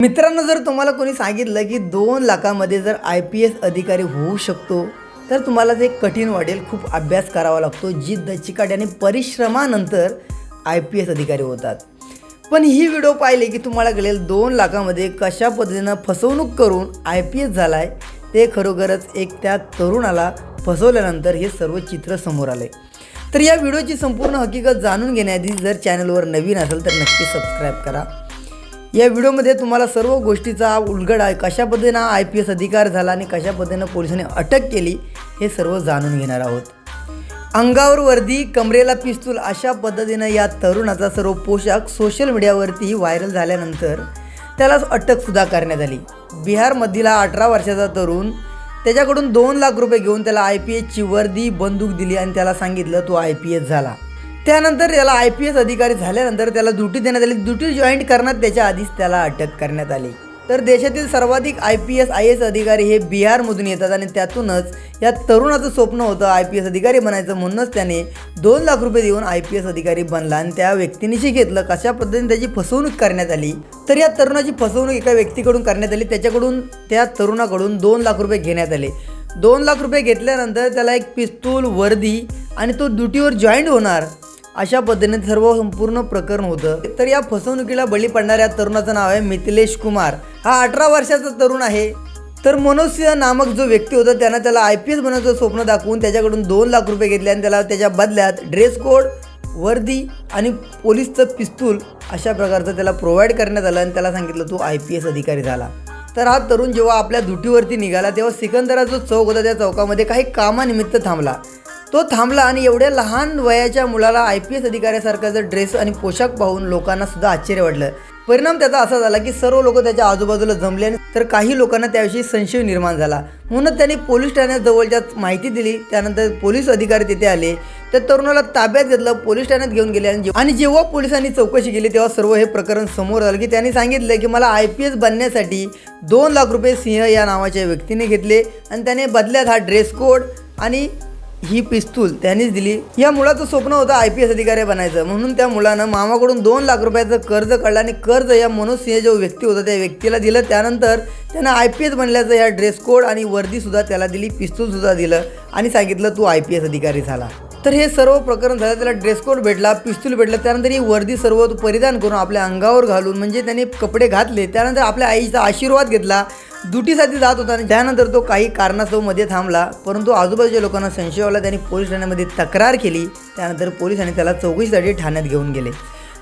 मित्रांनो जर तुम्हाला कोणी सांगितलं की दोन लाखामध्ये जर आय पी एस अधिकारी होऊ शकतो तर तुम्हाला ते कठीण वाटेल खूप अभ्यास करावा लागतो जिद्द चिकाट आणि परिश्रमानंतर आय पी एस अधिकारी होतात. पण ही व्हिडिओ पाहिले की तुम्हाला कळेल दोन लाखामध्ये कशा पद्धतीनं फसवणूक करून आय पी एस झाला आहे ते खरोखरच एक त्या तरुणाला फसवल्यानंतर हे सर्व चित्र समोर आलं आहे तर या व्हिडिओची संपूर्ण हकीकत जाणून घेण्याआधी जर चॅनलवर नवीन असेल तर नक्की सबस्क्राईब करा. या व्हिडिओमध्ये तुम्हाला सर्व गोष्टीचा उलगड आहे. कशा पद्धतीनं आय पी एस अधिकार झाला आणि कशा पद्धतीनं पोलिसांनी अटक केली हे सर्व जाणून घेणार आहोत. अंगावर वर्दी कमरेला पिस्तूल अशा पद्धतीनं या तरुणाचा सर्व पोशाख सोशल मीडियावरती व्हायरल झाल्यानंतर त्यालाच अटकसुद्धा करण्यात आली. बिहारमधील अठरा वर्षाचा तरुण त्याच्याकडून दोन लाख रुपये घेऊन त्याला आय पी एसची वर्दी बंदूक दिली आणि त्याला सांगितलं तो आय पी एस झाला. त्यानंतर त्याला आय पी एस अधिकारी झाल्यानंतर त्याला ड्युटी देण्यात आली. ड्युटी जॉईंट करण्यात त्याच्या आधीच त्याला अटक करण्यात आली. तर देशातील सर्वाधिक I P S I S अधिकारी हे बिहारमधून येतात आणि त्यातूनच या तरुणाचं स्वप्न होतं आय पी एस अधिकारी बनायचं म्हणूनच त्याने दोन लाख रुपये देऊन आय पी एस अधिकारी बनला आणि त्या व्यक्तीनिशी घेतलं कशा पद्धतीने त्याची फसवणूक करण्यात आली. तर या तरुणाची फसवणूक एका व्यक्तीकडून करण्यात आली. त्याच्याकडून त्या तरुणाकडून दोन लाख रुपये घेण्यात आले. दोन लाख रुपये घेतल्यानंतर त्याला एक पिस्तूल वर्दी आणि तो ड्युटीवर जॉईंट होणार. अशा पद्धतीने सर्व संपूर्ण प्रकरण होतं. तर या फसवणुकीला बळी पडणाऱ्या तरुणाचं नाव आहे मिथिलेश कुमार. हा अठरा वर्षाचा तरुण आहे. तर मनोज सिंह नामक जो व्यक्ती होता त्यानं त्याला आय पी एस बनवायचं स्वप्न दाखवून त्याच्याकडून दोन लाख रुपये घेतले आणि त्याला त्याच्या बदल्यात ड्रेस कोड वर्दी आणि पोलीसचं पिस्तूल अशा प्रकारचं त्याला प्रोव्हाइड करण्यात आलं आणि त्याला सांगितलं तू आय पी एस अधिकारी झाला. तर हा तरुण जेव्हा आपल्या दुटीवरती निघाला तेव्हा सिकंदरा जो चौक होता. त्या चौकामध्ये काही कामानिमित्त थांबला. तो थांबला आणि एवढ्या लहान वयाच्या मुलाला आय पी एस अधिकाऱ्यासारखा जर ड्रेस आणि पोशाख पाहून लोकांना सुद्धा आश्चर्य वाटलं. परिणाम त्याचा असा झाला की सर्व लोक त्याच्या आजूबाजूला जमले आणि तर काही लोकांना त्याविषयी संशय निर्माण झाला. म्हणून त्यांनी पोलीस ठाण्याजवळच्या माहिती दिली. त्यानंतर पोलीस अधिकारी तिथे आले. त्या तरुणाला ताब्यात घेतलं पोलीस ठाण्यात घेऊन गेले आणि आणि जेव्हा पोलिसांनी चौकशी केली तेव्हा सर्व हे प्रकरण समोर आलं की त्यांनी सांगितलं की मला आय पी एस बनण्यासाठी दोन लाख रुपये सिंह या नावाच्या व्यक्तीने घेतले आणि त्याने बदल्यात हा ड्रेस कोड आणि ही पिस्तूल त्यांनीच दिली. या मुलाचं स्वप्न होतं आय पी एस अधिकारी बनायचं. म्हणून त्या मुलानं मामाकडून दोन लाख रुपयाचं कर्ज काढलं आणि कर्ज या मनोज सिंह जो व्यक्ती होता त्या व्यक्तीला दिलं. त्यानंतर त्यानं आय पी एस बनल्याचं ह्या ड्रेस कोड आणि वर्दीसुद्धा त्याला दिली पिस्तूलसुद्धा दिलं आणि सांगितलं तू आय पी एस अधिकारी झाला. तर हे सर्व प्रकरण झालं त्याला ड्रेस कोड भेटला पिस्तूल भेटलं त्यानंतर ही वर्दी सर्व परिधान करून आपल्या अंगावर घालून म्हणजे त्याने कपडे घातले त्यानंतर आपल्या आईचा आशीर्वाद घेतला दुटीसाठी जात होता आणि त्यानंतर तो काही कारणास्तवमध्ये थांबला परंतु आजूबाजूच्या लोकांना संशय आला त्यांनी पोलीस ठाण्यामध्ये तक्रार केली त्यानंतर पोलिसांनी त्याला चौकशीसाठी ठाण्यात घेऊन गेले.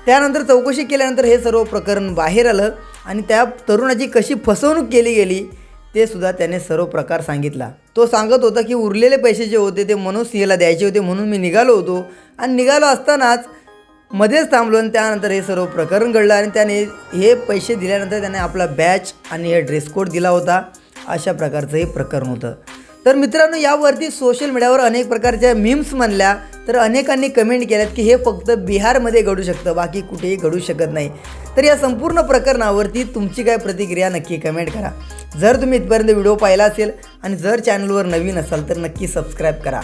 त्यानंतर चौकशी केल्यानंतर हे सर्व प्रकरण बाहेर आलं आणि त्या तरुणाची कशी फसवणूक केली गेली ते सुद्धा त्याने सर्व प्रकार सांगितला. तो सांगत होता की उरलेले पैसे जे होते ते मनोज सिंहला द्यायचे होते म्हणून मी निघालो होतो. आणि निघालो असतानाच मध्येच थांबलो आणि त्यानंतर हे सर्व प्रकरण घडलं आणि त्याने हे पैसे दिल्यानंतर त्याने आपला बॅच आणि हे ड्रेस कोड दिला होता. अशा प्रकारचं हे प्रकरण होतं. तर मित्रांनो यावरती सोशल मीडियावर अनेक प्रकारच्या मीम्स म्हणल्या तर अनेकांनी कमेंट केल्यात की हे फक्त बिहारमध्ये घडू शकतं बाकी कुठेही घडू शकत नाही. तर या संपूर्ण प्रकरणावरती तुमची काय प्रतिक्रिया नक्की कमेंट करा. जर तुम्ही इथपर्यंत व्हिडिओ पाहिला असेल आणि जर चॅनलवर नवीन असाल तर नक्की सबस्क्राईब करा.